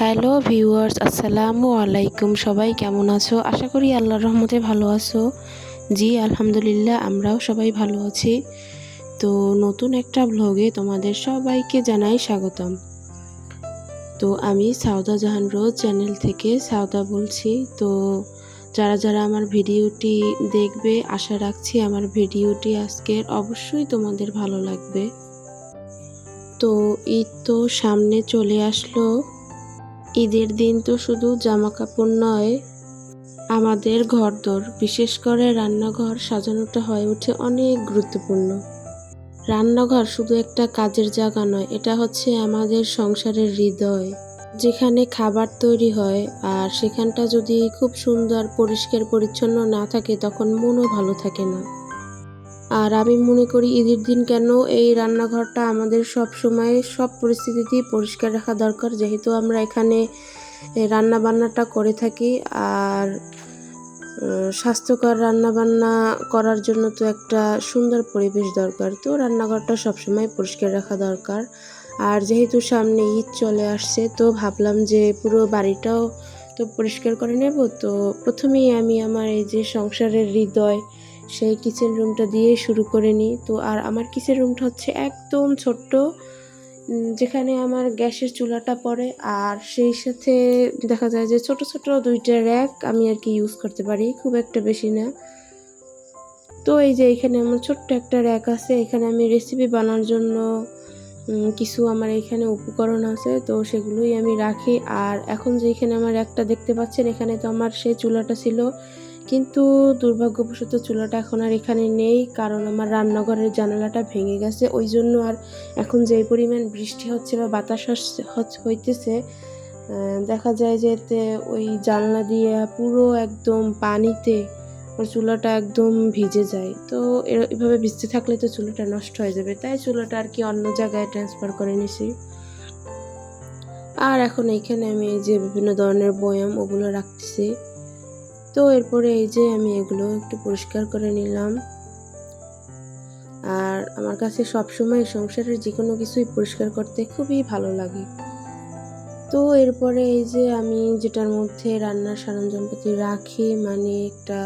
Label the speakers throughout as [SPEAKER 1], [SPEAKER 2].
[SPEAKER 1] Hello viewers, আসসালামু আলাইকুম। সবাই কেমন আছো? আশা করি আল্লাহর রহমতে ভালো আছো। জি, আলহামদুলিল্লাহ, আমরাও সবাই ভালো আছি। তো নতুন একটা ব্লগে তোমাদের সবাইকে জানাই স্বাগতম। তো আমি সাউদা জাহান রোজ চ্যানেল থেকে সাউদা বলছি। তো যারা যারা আমার ভিডিওটি দেখবে, আশা রাখছি আমার ভিডিওটি আজকের অবশ্যই তোমাদের ভালো লাগবে। তো ঈদ তো সামনে চলে আসলো। ঈদের দিন তো শুধু জামা কাপড় নয়, আমাদের ঘরদোর, বিশেষ করে রান্নাঘর সাজানোটা হয়ে ওঠে অনেক গুরুত্বপূর্ণ। রান্নাঘর শুধু একটা কাজের জায়গা নয়, এটা হচ্ছে আমাদের সংসারের হৃদয়। যেখানে খাবার তৈরি হয় আর সেখানটা যদি খুব সুন্দর, পরিষ্কার, পরিচ্ছন্ন না থাকে, তখন মনও ভালো থাকে না। আর আমি মনে করি ঈদের দিন কেন এই রান্নাঘরটা আমাদের সব সময় সব পরিস্থিতিতেই পরিষ্কার রাখা দরকার। যেহেতু আমরা এখানে রান্না বান্নাটা করে থাকি আর স্বাস্থ্যকর রান্না বান্না করার জন্য তো একটা সুন্দর পরিবেশ দরকার। তো রান্নাঘরটা সবসময় পরিষ্কার রাখা দরকার। আর যেহেতু সামনে ঈদ চলে আসছে, তো ভাবলাম যে পুরো বাড়িটাও তো পরিষ্কার করে নেব। তো প্রথমেই আমি আমার এই যে সংসারের হৃদয় সেই কিচেন রুমটা দিয়ে শুরু করে নিই। তো আর আমার কিচেন রুমটা হচ্ছে একদম ছোট্ট যেখানে আমার গ্যাসের চুলাটা পড়ে। আর সেই সাথে দেখা যায় যে ছোট ছোট দুইটা র্যাক আমি আর কি ইউজ করতে পারি, খুব একটা বেশি না। তো এই যে এখানে আমার ছোট্ট একটা র্যাক আছে, এখানে আমি রেসিপি বানানোর জন্য কিছু আমার এখানে উপকরণ আছে, তো সেগুলোই আমি রাখি। আর এখন যে এখানে আমার একটা দেখতে পাচ্ছেন, এখানে তো আমার সেই চুলাটা ছিল কিন্তু দুর্ভাগ্যবশত চুলাটা এখন আর এখানে নেই, কারণ আমার রান্নাঘরের জানালাটা ভেঙে গেছে। ওই জন্য আর এখন যে পরিমাণ বৃষ্টি হচ্ছে বা বাতাস হইতেছে দেখা যায় যে এতে ওই জানলা দিয়ে পুরো একদম পানিতে আমার চুলাটা একদম ভিজে যায়। তো এভাবে ভিজতে থাকলে তো চুলাটা নষ্ট হয়ে যাবে, তাই চুলাটা আর কি অন্য জায়গায় ট্রান্সফার করে নিছি। আর এখন এইখানে আমি যে বিভিন্ন ধরনের বয়াম, ওগুলো রাখতেছি। তো এরপরে এই যে আমি এগুলো একটু পরিষ্কার করে নিলাম। আর আমার কাছে সবসময় সংসারের যে কোনো কিছুই পরিষ্কার করতে খুবই ভালো লাগে। তো এরপরে এই যে আমি যেটার মধ্যে রান্নার সরঞ্জামপাতি রাখি মানে একটা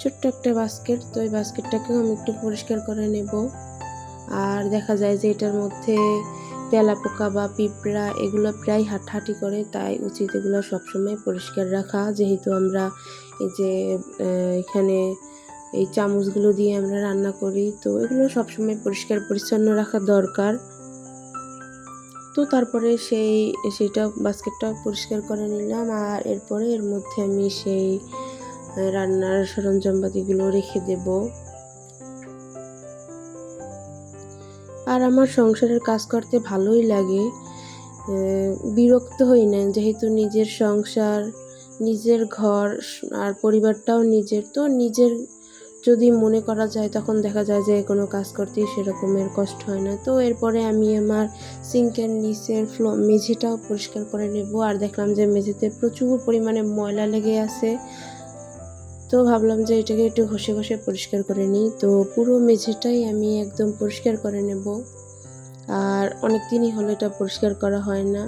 [SPEAKER 1] ছোট্ট একটা বাস্কেট তো এই বাস্কেটটাকেও আমি একটু পরিষ্কার করে নেব। আর দেখা যায় যে এটার মধ্যে তেলাপোকা বা পিঁপড়া, এগুলো প্রায় হাঁটাহাঁটি করে, তাই উচিত এগুলো সবসময় পরিষ্কার রাখা। যেহেতু আমরা এই যে এখানে এই চামচগুলো দিয়ে আমরা রান্না করি, তো এগুলো সবসময় পরিষ্কার পরিচ্ছন্ন রাখা দরকার। তো তারপরে সেই, সেইটা বাস্কেটটা পরিষ্কার করে নিলাম, আর এরপরে এর মধ্যে আমি সেই রান্নার সরঞ্জামপাতিগুলো রেখে দেবো। আর আমার সংসারের কাজ করতে ভালোই লাগে। বিরক্ত হই না, যেহেতু নিজের সংসার, নিজের ঘর, আর পরিবারটাও নিজের। তো নিজের যদি মনে করা যায়, তখন দেখা যায় যে কোনো কাজ করতেই সেরকমের কষ্ট হয় না। তো এরপরে আমি আমার সিঙ্কের নিচের ফ্লো, মেঝেটাও পরিষ্কার করে নেব। আর দেখলাম যে মেঝেতে প্রচুর পরিমাণে ময়লা লেগে আছে। তো ভাবলাম যে এটাকে একটু ঘষে ঘষে পরিষ্কার করে নিই। তো পুরো মেঝেটাই আমি একদম পরিষ্কার করে নেব। আর অনেক দিনই হলো এটা পরিষ্কার করা হয় না।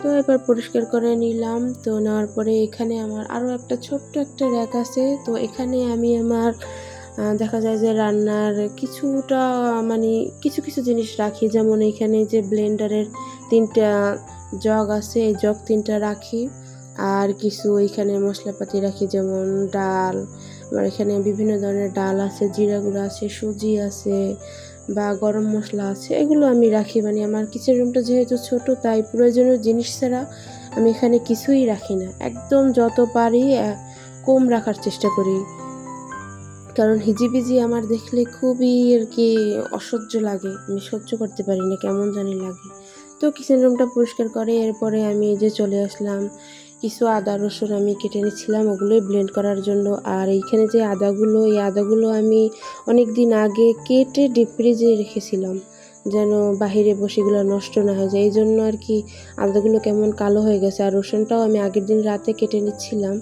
[SPEAKER 1] তো এবার পরিষ্কার করে নিলাম। তো নেওয়ার পরে এখানে আমার আরও একটা ছোট্ট একটা র্যাক আছে। তো এখানে আমি আমার দেখা যায় যে রান্নার কিছুটা মানে কিছু কিছু জিনিস রাখি। যেমন এখানে যে ব্লেন্ডারের তিনটা জগ আছে, এই জগ তিনটা রাখি। আর কিছু এখানে মশলাপাতি রাখি, যেমন ডাল। আমার এখানে বিভিন্ন ধরনের ডাল আছে জিরা গুঁড়ো আছে, সুজি আছে বা গরম মশলা আছে, এগুলো আমি রাখি। মানে আমার কিচেন রুমটা যেহেতু ছোট, তাই প্রয়োজনীয় জিনিস ছাড়া আমি এখানে কিছুই রাখি না। একদম যত পারি কম রাখার চেষ্টা করি। কারণ হিজিবিজি আমার দেখলে খুবই আর কি অসহ্য লাগে। আমি সহ্য করতে পারি না, কেমন জানি লাগে। তো কিচেন রুমটা পরিষ্কার করে, এরপরে আমি যে চলে আসলাম। কিছু আদা, রসুন আমি কেটে নিচ্ছিলাম, ওগুলোই ব্লেন্ড করার জন্য। আর এইখানে যে আদাগুলো, এই আদাগুলো আমি অনেক দিন আগে কেটে ডিপ ফ্রিজে রেখেছিলাম, যেন বাহিরে বসেগুলো নষ্ট না হয়ে যায়। এই জন্য আর কি আদাগুলো কেমন কালো হয়ে গেছে। আর রসুনটাও আমি আগের দিন রাতে কেটে নিচ্ছিলাম।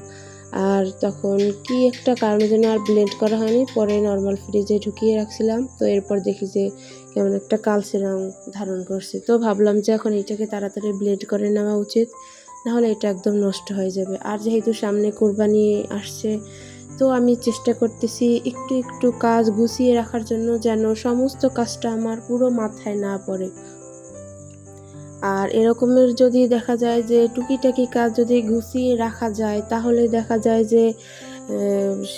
[SPEAKER 1] আর তখন কি একটা কারণের জন্য আর ব্লেন্ড করা হয়নি, পরে নর্মাল ফ্রিজে ঢুকিয়ে রাখছিলাম। তো এরপর দেখি যে কেমন একটা কালচে রং ধারণ করছে। তো ভাবলাম যে এখন এটাকে তাড়াতাড়ি ব্লেন্ড করে নেওয়া উচিত। নাহলে এটা একদম নষ্ট হয়ে যাবে। আর যেহেতু সামনে কোরবানি আসছে, তো আমি চেষ্টা করতেছি একটু একটু কাজ গুছিয়ে রাখার জন্য যেন সমস্ত কাজটা আমার পুরো মাথায় না পড়ে। আর এরকমের যদি দেখা যায় যে টুকিটাকি কাজ যদি গুছিয়ে রাখা যায়, তাহলে দেখা যায় যে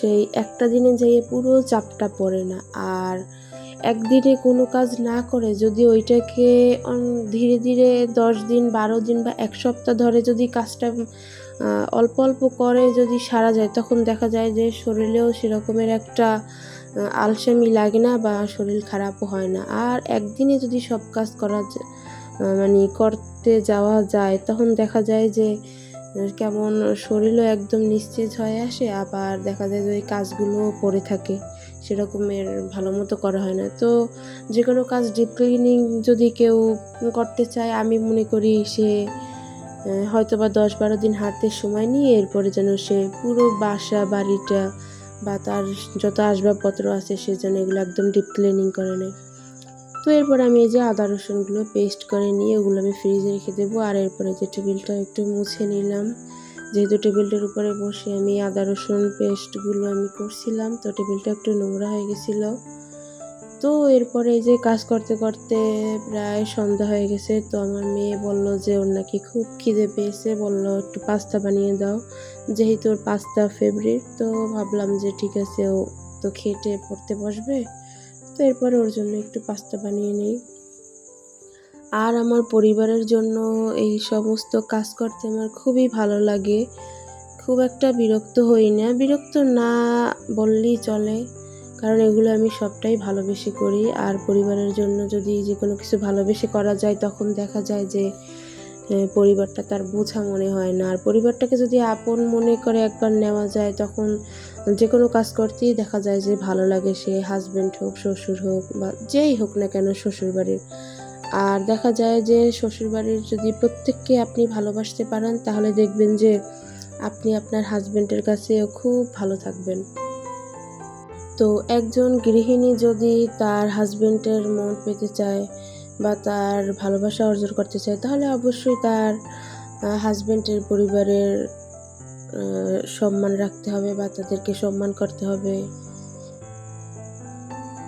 [SPEAKER 1] সেই একটা দিনে যেয়ে পুরো চাপটা পড়ে না। আর একদিনে কোনো কাজ না করে, যদি ওইটাকে ধীরে ধীরে দশ দিন, বারো দিন বা এক সপ্তাহ ধরে যদি কাজটা অল্প অল্প করে যদি সারা যায়, তখন দেখা যায় যে শরীরেও সেরকমের একটা আলসেমি লাগে না বা শরীর খারাপও হয় না। আর একদিনে যদি সব কাজ করা মানে করতে যাওয়া যায়, তখন দেখা যায় যে কেমন শরীরও একদম নিস্তেজ হয়ে আসে, আবার দেখা যায় যে ওই কাজগুলো পড়ে থাকে। সেরকমের ভালো মতো করা হয় না। তো যে কোনো কাজ ডিপ ক্লিনিং যদি কেউ করতে চায়, আমি মনে করি সে হয়তো বা দশ বারো দিন হাতে সময় নিয়ে এরপরে যেন সে পুরো বাসা, বাড়িটা বা তার যত আসবাবপত্র আছে সে যেন এগুলো একদম ডিপ ক্লিনিং করে নেয়। তো এরপর আমি এই যে আদা, রসুনগুলো পেস্ট করে নিয়ে ওগুলো আমি ফ্রিজে রেখে দেবো। আর এরপরে যে টেবিলটা একটু মুছে নিলাম যেহেতু টেবিলটার উপরে বসে আমি আদা, রসুন পেস্টগুলো আমি করছিলাম, তো টেবিলটা একটু নোংরা হয়ে গেছিল। তো এরপরে এই যে কাজ করতে করতে প্রায় সন্ধ্যা হয়ে গেছে, তো আমার মেয়ে বলল যে ওর নাকি খুব খিদে পেয়েছে, বলল একটু পাস্তা বানিয়ে দাও, যেহেতু ওর পাস্তা ফেভারিট তো ভাবলাম যে ঠিক আছে ও তো খেটে পড়তে বসবে। তো এরপরে ওর জন্য একটু পাস্তা বানিয়ে নেই। আর আমার পরিবারের জন্য এই সমস্ত কাজ করতে আমার খুবই ভালো লাগে। খুব একটা বিরক্ত হই না। বিরক্ত না বললেই চলে, কারণ এগুলো আমি সবটাই ভালোবেসে করি। আর পরিবারের জন্য যদি যে কোনো কিছু ভালোবেসে করা যায়, তখন দেখা যায় যে পরিবারটা তার বোঝা মনে হয় না। আর পরিবারটাকে যদি আপন মনে করে একবার নেওয়া যায়, তখন যে কোনো কাজ করতেই দেখা যায় যে ভালো লাগে সে। হাজব্যান্ড হোক, শ্বশুর হোক বা যেই হোক না কেন শ্বশুর বাড়ির আর দেখা যায় যে শ্বশুরবাড়ির যদি প্রত্যেককে আপনি ভালোবাসতে পারেন, তাহলে দেখবেন যে আপনি আপনার হাজব্যান্ডের কাছেও খুব ভালো থাকবেন। তো একজন গৃহিণী যদি তার হাজব্যান্ডের মন পেতে চায় বা তার ভালোবাসা অর্জন করতে চায়, তাহলে অবশ্যই তার হাজব্যান্ডের পরিবারের সম্মান রাখতে হবে বা তাদেরকে সম্মান করতে হবে।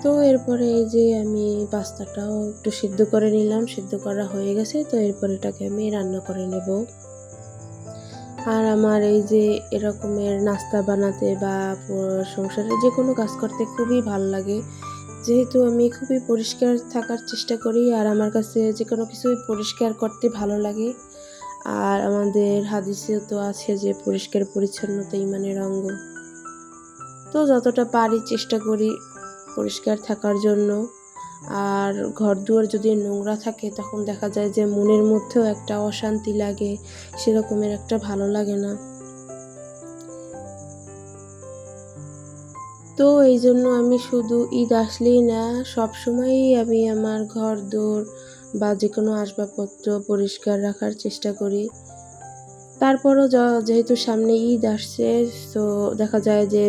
[SPEAKER 1] তো এরপরে এই যে আমি পাস্তাটাও একটু সিদ্ধ করে নিলাম, সিদ্ধ করা হয়ে গেছে, তো এরপর এটাকে আমি রান্না করে নেব। আর আমার এই যে এরকমের নাস্তা বানাতে বা সংসারে যে কোনো কাজ করতে খুবই ভালো লাগে। যেহেতু আমি খুবই পরিষ্কার থাকার চেষ্টা করি, আর আমার কাছে যে কোনো কিছুই পরিষ্কার করতে ভালো লাগে। আর আমাদের হাদিসেও তো আছে যে পরিষ্কার পরিচ্ছন্নতা ইমানের অঙ্গ। তো যতটা পারি চেষ্টা করি। পরিষ্কার থাকার জন্য। আর ঘর দুয়ার যদি নোংরা থাকে, তখন দেখা যায় যে মনের মধ্যেও একটা অশান্তি লাগে, সেরকমের একটা ভালো লাগে না। তো এই জন্য আমি শুধু ঈদ আসলেই না, সবসময়ই আমি আমার ঘর দোর বা যে কোনো আসবাবপত্র পরিষ্কার রাখার চেষ্টা করি। তারপরও যেহেতু সামনে ঈদ আসছে, তো দেখা যায় যে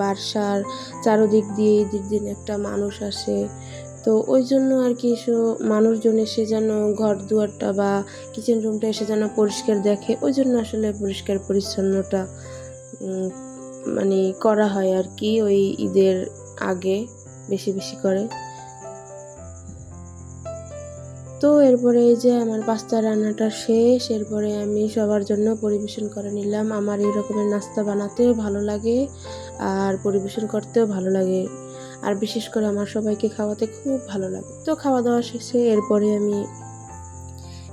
[SPEAKER 1] বার্সার চারোদিক দিয়ে ঈদের দিন একটা মানুষ আসে। তো ওই জন্য আর কি মানুষজন এসে যেন ঘর দুয়ারটা বা কিচেন রুমটা এসে যেন পরিষ্কার দেখে, ওই জন্য আসলে পরিষ্কার পরিচ্ছন্নটা মানে করা হয় আর কি ওই ঈদের আগে বেশি বেশি করে। তো এরপরে এই যে আমার পাস্তা রান্নাটা শেষ, এরপরে আমি সবার জন্য পরিবেশন করে নিলাম। আমার এই রকমের নাস্তা বানাতেও ভালো লাগে আর পরিবেশন করতেও ভালো লাগে। আর বিশেষ করে আমার সবাইকে খাওয়াতে খুব ভালো লাগে। তো খাওয়া দাওয়া শেষে এরপরে আমি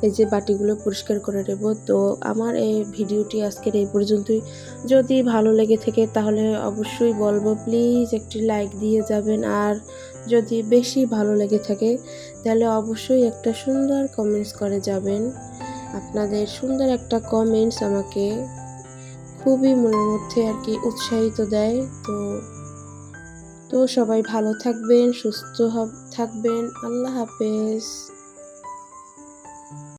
[SPEAKER 1] এই যে বাটিগুলো পরিষ্কার করে নেব। তো আমার এই ভিডিওটি আজকের এই পর্যন্তই। যদি ভালো লেগে থাকে তাহলে অবশ্যই বলব, প্লিজ একটি লাইক দিয়ে যাবেন। আর যদি বেশি ভালো লেগে থাকে, তাহলে অবশ্যই একটা সুন্দর কমেন্টস করে যাবেন। আপনাদের সুন্দর একটা কমেন্টস আমাকে খুবই মনের মধ্যে আর কি উৎসাহিত দেয়। তো তো সবাই ভালো থাকবেন, সুস্থ থাকবেন। আল্লাহ হাফেজ।